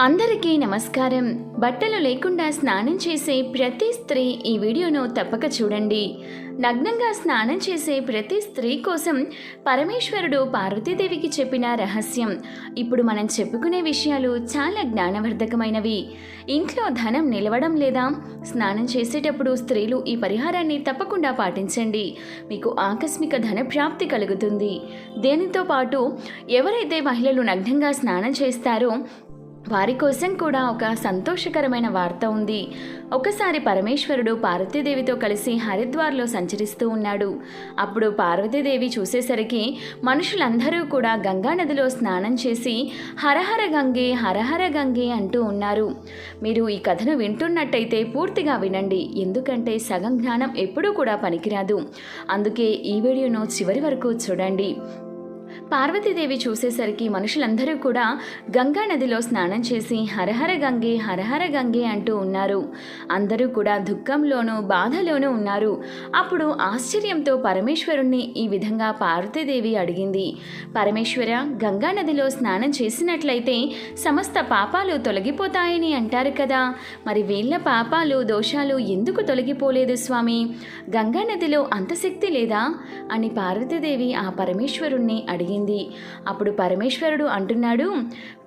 అందరికీ నమస్కారం. బట్టలు లేకుండా స్నానం చేసే ప్రతి స్త్రీ ఈ వీడియోను తప్పక చూడండి. నగ్నంగా స్నానం చేసే ప్రతి స్త్రీ కోసం పరమేశ్వరుడు పార్వతీదేవికి చెప్పిన రహస్యం. ఇప్పుడు మనం చెప్పుకునే విషయాలు చాలా జ్ఞానవర్ధకమైనవి. ఇంట్లో ధనం నిలవడం లేదా స్నానం చేసేటప్పుడు స్త్రీలు ఈ పరిహారాన్ని తప్పకుండా పాటించండి. మీకు ఆకస్మిక ధన ప్రాప్తి కలుగుతుంది. దేనితో పాటు ఎవరైతే మహిళలు నగ్నంగా స్నానం చేస్తారో వారి కోసం కూడా ఒక సంతోషకరమైన వార్త ఉంది. ఒకసారి పరమేశ్వరుడు పార్వతీదేవితో కలిసి హరిద్వార్లో సంచరిస్తూ ఉన్నాడు. అప్పుడు పార్వతీదేవి చూసేసరికి మనుషులందరూ కూడా గంగానదిలో స్నానం చేసి హరహర గంగే హరహర గంగే అంటూ ఉన్నారు. మీరు ఈ కథను వింటున్నట్టయితే పూర్తిగా వినండి. ఎందుకంటే సగం జ్ఞానం ఎప్పుడూ కూడా పనికిరాదు. అందుకే ఈ వీడియోను చివరి వరకు చూడండి. పార్వతీదేవి చూసేసరికి మనుషులందరూ కూడా గంగా నదిలో స్నానం చేసి హరహర గంగే హరహర గంగే అంటూ ఉన్నారు. అందరూ కూడా దుఃఖంలోనూ బాధలోనూ ఉన్నారు. అప్పుడు ఆశ్చర్యంతో పరమేశ్వరుణ్ణి ఈ విధంగా పార్వతీదేవి అడిగింది. పరమేశ్వర గంగా నదిలో స్నానం చేసినట్లయితే సమస్త పాపాలు తొలగిపోతాయని అంటారు కదా. మరి వీళ్ళ పాపాలు దోషాలు ఎందుకు తొలగిపోలేదు స్వామి? గంగా నదిలో అంత శక్తి లేదా? అని పార్వతీదేవి ఆ పరమేశ్వరుణ్ణి అడిగింది. అప్పుడు పరమేశ్వరుడు అంటున్నాడు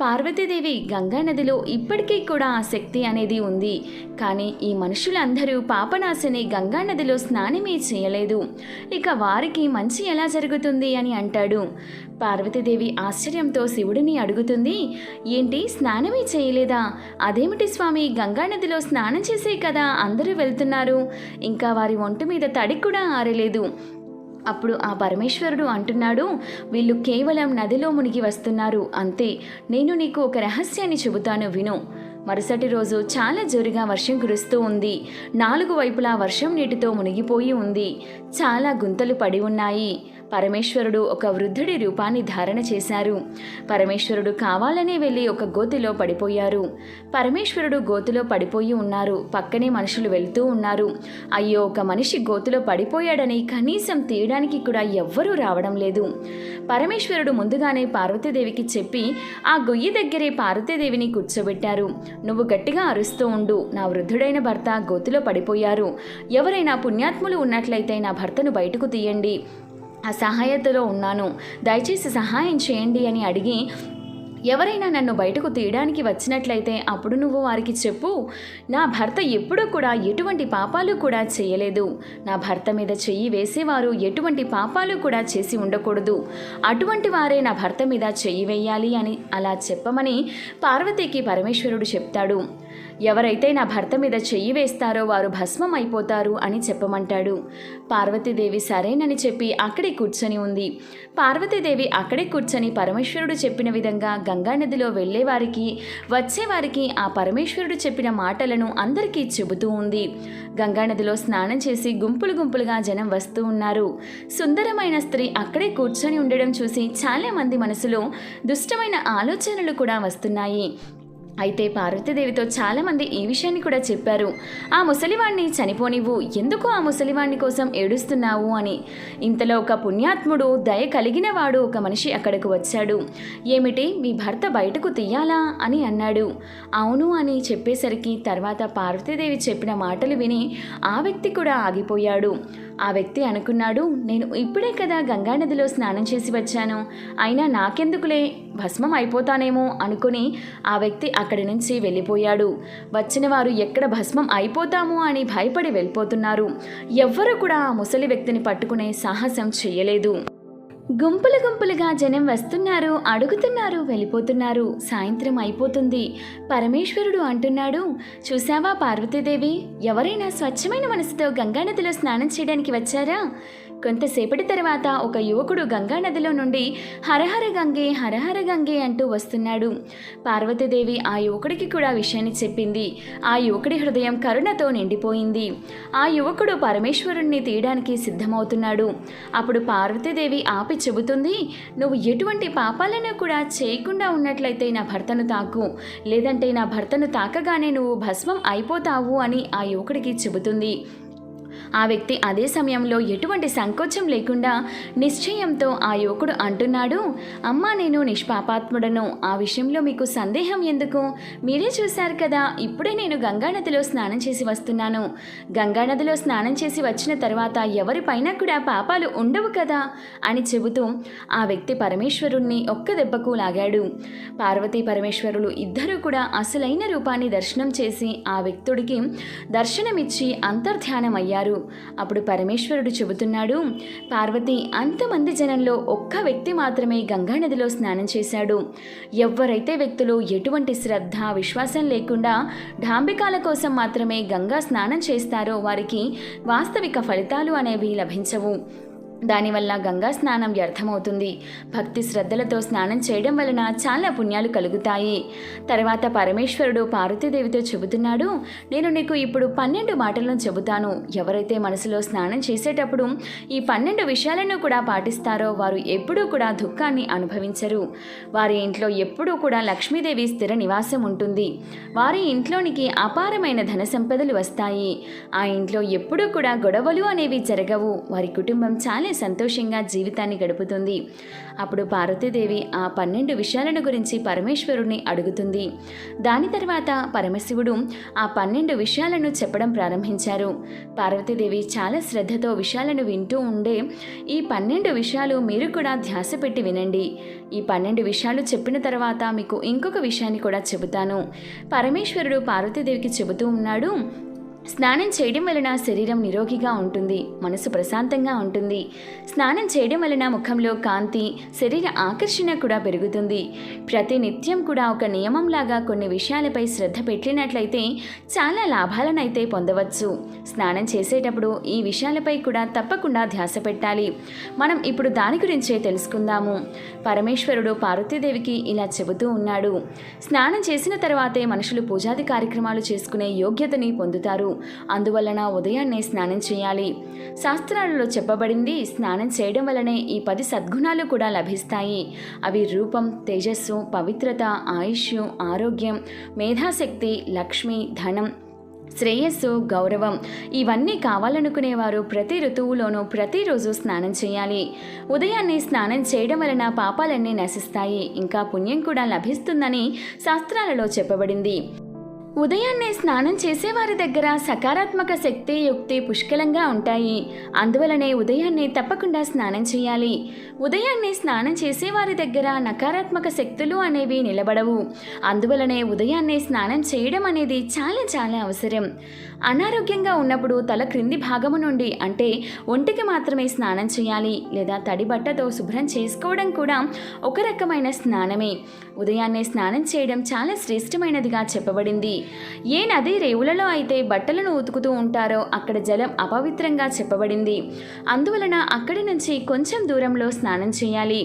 పార్వతీదేవి గంగా నదిలో ఇప్పటికీ కూడా ఆ శక్తి అనేది ఉంది. కానీ ఈ మనుషులందరూ పాపనాశని గంగా నదిలో స్నానమే చేయలేదు. ఇక వారికి మంచి ఎలా జరుగుతుంది అని అంటాడు. పార్వతీదేవి ఆశ్చర్యంతో శివుడిని అడుగుతుంది ఏంటి స్నానమే చేయలేదా? అదేమిటి స్వామి గంగా నదిలో స్నానం చేసే కదా అందరూ వెళ్తున్నారు. ఇంకా వారి ఒంటి మీద తడి కూడా ఆరలేదు. అప్పుడు ఆ పరమేశ్వరుడు అంటున్నాడు వీళ్ళు కేవలం నదిలో మునిగి వస్తున్నారు అంతే. నేను నీకు ఒక రహస్యాన్ని చెబుతాను విను. మరుసటి రోజు చాలా జోరుగా వర్షం కురుస్తూ ఉంది. నాలుగు వైపులా వర్షం నీటితో మునిగిపోయి ఉంది. చాలా గుంతలు పడి ఉన్నాయి. పరమేశ్వరుడు ఒక వృద్ధుడి రూపాన్ని ధారణ చేశారు. పరమేశ్వరుడు కావాలనే వెళ్ళి ఒక గోతిలో పడిపోయారు. పరమేశ్వరుడు గోతిలో పడిపోయి ఉన్నారు. పక్కనే మనుషులు వెళ్తూ ఉన్నారు. అయ్యో ఒక మనిషి గోతిలో పడిపోయాడని కనీసం తీయడానికి కూడా ఎవ్వరూ రావడం లేదు. పరమేశ్వరుడు ముందుగానే పార్వతీదేవికి చెప్పి ఆ గొయ్యి దగ్గరే పార్వతీదేవిని కూర్చోబెట్టారు. నువ్వు గట్టిగా అరుస్తూ ఉండు. నా వృద్ధుడైన భర్త గోతిలో పడిపోయారు. ఎవరైనా పుణ్యాత్ములు ఉన్నట్లయితే నా భర్తను బయటకు తీయండి. అసహాయతలో ఉన్నాను. దయచేసి సహాయం చేయండి అని అడిగి ఎవరైనా నన్ను బయటకు తీయడానికి వచ్చినట్లయితే అప్పుడు నువ్వు వారికి చెప్పు. నా భర్త ఎప్పుడూ కూడా ఎటువంటి పాపాలు కూడా చేయలేదు. నా భర్త మీద చెయ్యి వేసేవారు ఎటువంటి పాపాలు కూడా చేసి ఉండకూడదు. అటువంటి వారే నా భర్త మీద చెయ్యి వేయాలి అని అలా చెప్పమని పార్వతీకి పరమేశ్వరుడు చెప్తాడు. ఎవరైతే నా భర్త మీద చెయ్యి వేస్తారో వారు భస్మం అయిపోతారు అని చెప్పమంటాడు. పార్వతీదేవి సరేనని చెప్పి అక్కడే కూర్చొని ఉంది. పార్వతీదేవి అక్కడే కూర్చొని పరమేశ్వరుడు చెప్పిన విధంగా గంగానదిలో వెళ్ళేవారికి వచ్చేవారికి ఆ పరమేశ్వరుడు చెప్పిన మాటలను అందరికీ చెబుతూ ఉంది. గంగానదిలో స్నానం చేసి గుంపులు గుంపులుగా జనం వస్తూ ఉన్నారు. సుందరమైన స్త్రీ అక్కడే కూర్చొని ఉండడం చూసి చాలామంది మనసులో దుష్టమైన ఆలోచనలు కూడా వస్తున్నాయి. అయితే పార్వతీదేవితో చాలామంది ఈ విషయాన్ని కూడా చెప్పారు. ఆ ముసలివాణ్ణి చనిపోనివ్వు. ఎందుకు ఆ ముసలివాణ్ణి కోసం ఏడుస్తున్నావు? అని. ఇంతలో ఒక పుణ్యాత్ముడు దయ కలిగిన వాడు ఒక మనిషి అక్కడకు వచ్చాడు. ఏమిటి? మీ భర్త బయటకు తీయాలా? అని అన్నాడు. అవును అని చెప్పేసరికి తర్వాత పార్వతీదేవి చెప్పిన మాటలు విని ఆ వ్యక్తి కూడా ఆగిపోయాడు. ఆ వ్యక్తి అనుకున్నాడు నేను ఇప్పుడే కదా గంగానదిలో స్నానం చేసి వచ్చాను. అయినా నాకెందుకులే? భస్మం అయిపోతానేమో అనుకుని ఆ వ్యక్తి అక్కడి నుంచి వెళ్ళిపోయాడు. వచ్చిన వారు ఎక్కడ భస్మం అయిపోతాము? అని భయపడి వెళ్ళిపోతున్నారు. ఎవ్వరూ కూడా ఆ ముసలి వ్యక్తిని పట్టుకునే సాహసం చేయలేదు. గుంపులు గుంపులుగా జనం వస్తున్నారు అడుగుతున్నారు వెళ్ళిపోతున్నారు. సాయంత్రం అయిపోతుంది. పరమేశ్వరుడు అంటున్నాడు చూసావా పార్వతీదేవి? ఎవరైనా స్వచ్ఛమైన మనసుతో గంగానదిలో స్నానం చేయడానికి వచ్చారా? కొంతసేపటి తర్వాత ఒక యువకుడు గంగానదిలో నుండి హరహర గంగే హరహర గంగే అంటూ వస్తున్నాడు. పార్వతీదేవి ఆ యువకుడికి కూడా విషయాన్ని చెప్పింది. ఆ యువకుడి హృదయం కరుణతో నిండిపోయింది. ఆ యువకుడు పరమేశ్వరుణ్ణి తీయడానికి సిద్ధమవుతున్నాడు. అప్పుడు పార్వతీదేవి ఆపి చెబుతుంది నువ్వు ఎటువంటి పాపాలను కూడా చేయకుండా ఉన్నట్లయితే నా భర్తను తాకు. లేదంటే నా భర్తను తాకగానే నువ్వు భస్మం అయిపోతావు అని ఆ యువకుడికి చెబుతుంది. ఆ వ్యక్తి అదే సమయంలో ఎటువంటి సంకోచం లేకుండా నిశ్చయంతో ఆ యువకుడు అంటున్నాడు అమ్మా నేను నిష్పాపాత్ముడను. ఆ విషయంలో మీకు సందేహం ఎందుకు? మీరే చూశారు కదా ఇప్పుడే నేను గంగానదిలో స్నానం చేసి వస్తున్నాను. గంగానదిలో స్నానం చేసి వచ్చిన తర్వాత ఎవరిపైన కూడా పాపాలు ఉండవు కదా? అని చెబుతూ ఆ వ్యక్తి పరమేశ్వరుణ్ణి ఒక్క దెబ్బకు లాగాడు. పార్వతీ పరమేశ్వరులు ఇద్దరూ కూడా అసలైన రూపాన్ని దర్శనం చేసి ఆ వ్యక్తుడికి దర్శనమిచ్చి అంతర్ధ్యానమయ్యారు. అప్పుడు పరమేశ్వరుడు చెబుతున్నాడు పార్వతి అంతమంది జనంలో ఒక్క వ్యక్తి మాత్రమే గంగానదిలో స్నానం చేశాడు. ఎవరైతే వ్యక్తులు ఎటువంటి శ్రద్ధ విశ్వాసం లేకుండా డాంబికాల కోసం మాత్రమే గంగా స్నానం చేస్తారో వారికి వాస్తవిక ఫలితాలు అనేవి లభించవు. దానివల్ల గంగా స్నానం వ్యర్థమవుతుంది. భక్తి శ్రద్ధలతో స్నానం చేయడం వలన చాలా పుణ్యాలు కలుగుతాయి. తర్వాత పరమేశ్వరుడు పార్వతీదేవితో చెబుతున్నాడు నేను నీకు ఇప్పుడు పన్నెండు మాటలను చెబుతాను. ఎవరైతే మనసులో స్నానం చేసేటప్పుడు ఈ పన్నెండు విషయాలను కూడా పాటిస్తారో వారు ఎప్పుడూ కూడా దుఃఖాన్ని అనుభవించరు. వారి ఇంట్లో ఎప్పుడూ కూడా లక్ష్మీదేవి స్థిర నివాసం ఉంటుంది. వారి ఇంట్లోనికి అపారమైన ధన సంపదలు వస్తాయి. ఆ ఇంట్లో ఎప్పుడూ కూడా గొడవలు అనేవి జరగవు. వారి కుటుంబం చాలా సంతోషంగా జీవితాన్ని గడుపుతుంది. అప్పుడు పార్వతీదేవి ఆ పన్నెండు విషయాలను గురించి పరమేశ్వరుణ్ణి అడుగుతుంది. దాని తర్వాత పరమశివుడు ఆ పన్నెండు విషయాలను చెప్పడం ప్రారంభించారు. పార్వతీదేవి చాలా శ్రద్ధతో విషయాలను వింటూ ఉండే ఈ పన్నెండు విషయాలు మీరు కూడా ధ్యాస పెట్టి వినండి. ఈ పన్నెండు విషయాలు చెప్పిన తర్వాత మీకు ఇంకొక విషయాన్ని కూడా చెబుతాను. పరమేశ్వరుడు పార్వతీదేవికి చెబుతూ ఉన్నాడు స్నానం చేయడం వలన శరీరం నిరోగిగా ఉంటుంది మనసు ప్రశాంతంగా ఉంటుంది. స్నానం చేయడం వలన ముఖంలో కాంతి శరీర ఆకర్షణ కూడా పెరుగుతుంది. ప్రతి నిత్యం కూడా ఒక నియమంలాగా కొన్ని విషయాలపై శ్రద్ధ పెట్టినట్లయితే చాలా లాభాలనైతే పొందవచ్చు. స్నానం చేసేటప్పుడు ఈ విషయాలపై కూడా తప్పకుండా ధ్యాస పెట్టాలి. మనం ఇప్పుడు దాని గురించే తెలుసుకుందాము. పరమేశ్వరుడు పార్వతీదేవికి ఇలా చెబుతూ ఉన్నాడు. స్నానం చేసిన తర్వాతే మనుషులు పూజాది కార్యక్రమాలు చేసుకునే యోగ్యతని పొందుతారు. అందువలన ఉదయాన్నే స్నానం చేయాలి. శాస్త్రాలలో చెప్పబడింది స్నానం చేయడం వలనే ఈ పది సద్గుణాలు కూడా లభిస్తాయి. అవి రూపం తేజస్సు పవిత్రత ఆయుష్ ఆరోగ్యం మేధాశక్తి లక్ష్మి ధనం శ్రేయస్సు గౌరవం. ఇవన్నీ కావాలనుకునేవారు ప్రతి ఋతువులోనూ ప్రతిరోజు స్నానం చేయాలి. ఉదయాన్నే స్నానం చేయడం వలన పాపాలన్నీ నశిస్తాయి. ఇంకా పుణ్యం కూడా లభిస్తుందని శాస్త్రాలలో చెప్పబడింది. ఉదయాన్నే స్నానం చేసేవారి దగ్గర సకారాత్మక శక్తి యుక్తి పుష్కలంగా ఉంటాయి. అందువలనే ఉదయాన్నే తప్పకుండా స్నానం చేయాలి. ఉదయాన్నే స్నానం చేసేవారి దగ్గర నకారాత్మక శక్తులు అనేవి నిలబడవు. అందువలనే ఉదయాన్నే స్నానం చేయడం అనేది చాలా చాలా అవసరం. అనారోగ్యంగా ఉన్నప్పుడు తల క్రింది భాగము నుండి అంటే ఒంటికి మాత్రమే స్నానం చేయాలి లేదా తడి బట్టతో శుభ్రం చేసుకోవడం కూడా ఒక రకమైన స్నానమే. ఉదయాన్నే స్నానం చేయడం చాలా శ్రేష్టమైనదిగా చెప్పబడింది. ఏ నది రేవులలో అయితే బట్టలను ఉతుకుతూ ఉంటారో అక్కడ జలం అపవిత్రంగా చెప్పబడింది. అందువలన అక్కడి నుంచి కొంచెం దూరంలో స్నానం చేయాలి.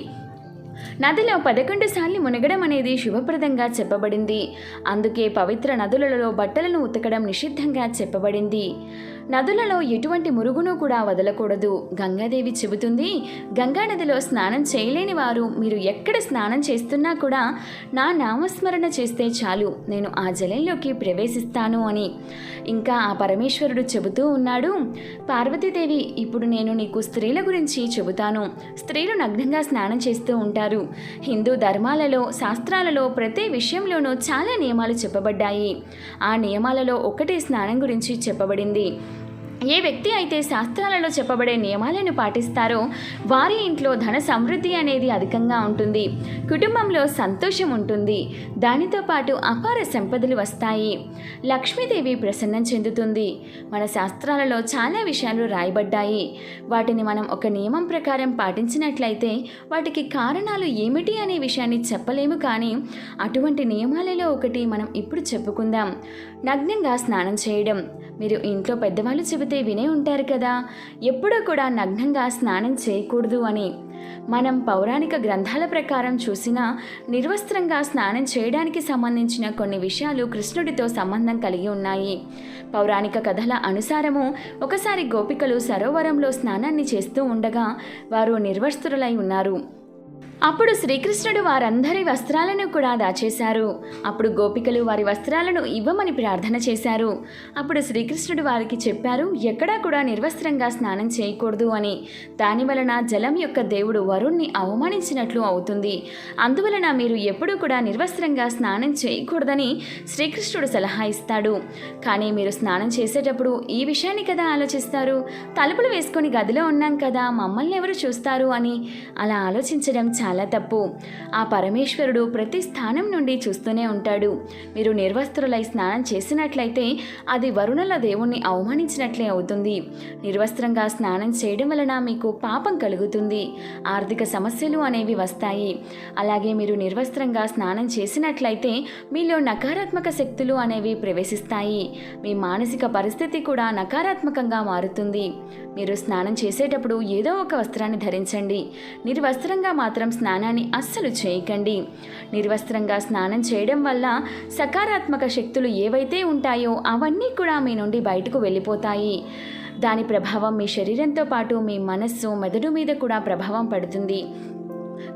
నదిలో పదకొండు సార్లు మునగడం అనేది శుభప్రదంగా చెప్పబడింది. అందుకే పవిత్ర నదులలో బట్టలను ఉతకడం నిషిద్ధంగా చెప్పబడింది. నదులలో ఎటువంటి మురుగును కూడా వదలకూడదు. గంగాదేవి చెబుతుంది గంగా నదిలో స్నానం చేయలేని వారు మీరు ఎక్కడ స్నానం చేస్తున్నా కూడా నా నామస్మరణ చేస్తే చాలు. నేను ఆ జలంలోకి ప్రవేశిస్తాను అని. ఇంకా ఆ పరమేశ్వరుడు చెబుతూ ఉన్నాడు పార్వతీదేవి ఇప్పుడు నేను నీకు స్త్రీల గురించి చెబుతాను. స్త్రీలు నగ్నంగా స్నానం చేస్తూ ఉంటారు. హిందూ ధర్మాలలో శాస్త్రాలలో ప్రతి విషయంలోనూ చాలా నియమాలు చెప్పబడ్డాయి. ఆ నియమాలలో ఒకటి స్నానం గురించి చెప్పబడింది. ఏ వ్యక్తి అయితే శాస్త్రాలలో చెప్పబడే నియమాలను పాటిస్తారో వారి ఇంట్లో ధన సమృద్ధి అనేది అధికంగా ఉంటుంది. కుటుంబంలో సంతోషం ఉంటుంది. దానితో పాటు అపార సంపదలు వస్తాయి. లక్ష్మీదేవి ప్రసన్నం చెందుతుంది. మన శాస్త్రాలలో చాలా విషయాలు రాయబడ్డాయి. వాటిని మనం ఒక నియమం ప్రకారం పాటించినట్లయితే వాటికి కారణాలు ఏమిటి అనే విషయాన్ని చెప్పలేము కానీ అటువంటి నియమాలలో ఒకటి మనం ఇప్పుడు చెప్పుకుందాం. నగ్నంగా స్నానం చేయడం. మీరు ఇంట్లో పెద్దవాళ్ళు చెబితే వినే ఉంటారు కదా. ఎప్పుడూ కూడా నగ్నంగా స్నానం చేయకూడదు అని. మనం పౌరాణిక గ్రంథాల ప్రకారం చూసినా నిర్వస్త్రంగా స్నానం చేయడానికి సంబంధించిన కొన్ని విషయాలు కృష్ణుడితో సంబంధం కలిగి ఉన్నాయి. పౌరాణిక కథల అనుసారము ఒకసారి గోపికలు సరోవరంలో స్నానాన్ని చేస్తూ ఉండగా వారు నిర్వస్త్రులై ఉన్నారు. అప్పుడు శ్రీకృష్ణుడు వారందరి వస్త్రాలను కూడా దాచేశారు. అప్పుడు గోపికలు వారి వస్త్రాలను ఇవ్వమని ప్రార్థన చేశారు. అప్పుడు శ్రీకృష్ణుడు వారికి చెప్పారు ఎక్కడా కూడా నిర్వస్త్రంగా స్నానం చేయకూడదు అని. దాని వలన జలం యొక్క దేవుడు వరుణ్ణి అవమానించినట్లు అవుతుంది. అందువలన మీరు ఎప్పుడూ కూడా నిర్వస్త్రంగా స్నానం చేయకూడదని శ్రీకృష్ణుడు సలహా ఇస్తాడు. కానీ మీరు స్నానం చేసేటప్పుడు ఈ విషయాన్ని కదా ఆలోచిస్తారు? తలుపులు వేసుకొని గదిలో ఉన్నాం కదా మమ్మల్ని ఎవరు చూస్తారు అని? అలా ఆలోచించడం చాలా తప్పు. ఆ పరమేశ్వరుడు ప్రతి స్థానం నుండి చూస్తూనే ఉంటాడు. మీరు నిర్వస్త్రులై స్నానం చేసినట్లయితే అది వరుణుల దేవుణ్ణి అవమానించినట్లే అవుతుంది. నిర్వస్త్రంగా స్నానం చేయడం వలన మీకు పాపం కలుగుతుంది. ఆర్థిక సమస్యలు అనేవి వస్తాయి. అలాగే మీరు నిర్వస్త్రంగా స్నానం చేసినట్లయితే మీలో నకారాత్మక శక్తులు అనేవి ప్రవేశిస్తాయి. మీ మానసిక పరిస్థితి కూడా నకారాత్మకంగా మారుతుంది. మీరు స్నానం చేసేటప్పుడు ఏదో ఒక వస్త్రాన్ని ధరించండి. నిర్వస్త్రంగా మాత్రం స్నానాన్ని అస్సలు చేయకండి. నిర్వస్త్రంగా స్నానం చేయడం వల్ల సకారాత్మక శక్తులు ఏవైతే ఉంటాయో అవన్నీ కూడా మీ నుండి బయటకు వెళ్ళిపోతాయి. దాని ప్రభావం మీ శరీరంతో పాటు మీ మనస్సు మెదడు మీద కూడా ప్రభావం పడుతుంది.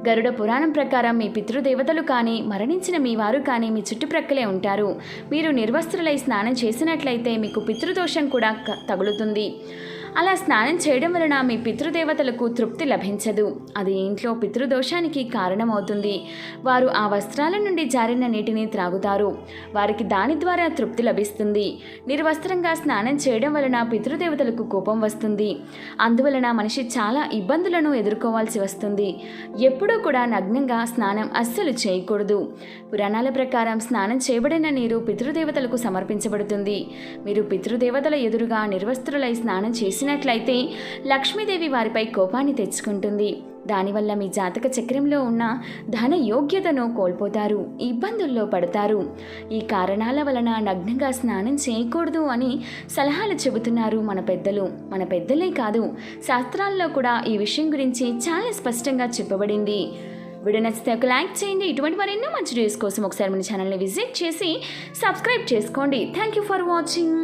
గరుడ పురాణం ప్రకారం మీ పితృదేవతలు కానీ మరణించిన మీ వారు కానీ మీ చుట్టుప్రక్కలే ఉంటారు. మీరు నిర్వస్త్రులై స్నానం చేసినట్లయితే మీకు పితృదోషం కూడా తగులుతుంది. అలా స్నానం చేయడం వలన మీ పితృదేవతలకు తృప్తి లభించదు. అది ఇంట్లో పితృదోషానికి కారణమవుతుంది. వారు ఆ వస్త్రాల నుండి జారిన నీటిని త్రాగుతారు. వారికి దాని ద్వారా తృప్తి లభిస్తుంది. నిర్వస్త్రంగా స్నానం చేయడం వలన పితృదేవతలకు కోపం వస్తుంది. అందువలన మనిషి చాలా ఇబ్బందులను ఎదుర్కోవాల్సి వస్తుంది. ఎప్పుడూ కూడా నగ్నంగా స్నానం అస్సలు చేయకూడదు. పురాణాల ప్రకారం స్నానం చేయబడిన నీరు పితృదేవతలకు సమర్పించబడుతుంది. మీరు పితృదేవతల ఎదురుగా నిర్వస్త్రులై స్నానం చేసినట్లయితే లక్ష్మీదేవి వారిపై కోపాన్ని తెచ్చుకుంటుంది. దానివల్ల మీ జాతక చక్రంలో ఉన్న ధన యోగ్యతను కోల్పోతారు ఇబ్బందుల్లో పడతారు. ఈ కారణాల వలన నగ్నంగా స్నానం చేయకూడదు అని సలహాలు చెబుతున్నారు మన పెద్దలు. మన పెద్దలే కాదు శాస్త్రాల్లో కూడా ఈ విషయం గురించి చాలా స్పష్టంగా చెప్పబడింది. వీడియో నచ్చితే ఒక లైక్ చేయండి. ఇటువంటి మరెన్నో మంచి వీడియోస్ కోసం ఒకసారి మన ఛానల్ని విజిట్ చేసి సబ్స్క్రైబ్ చేసుకోండి. Thank you for watching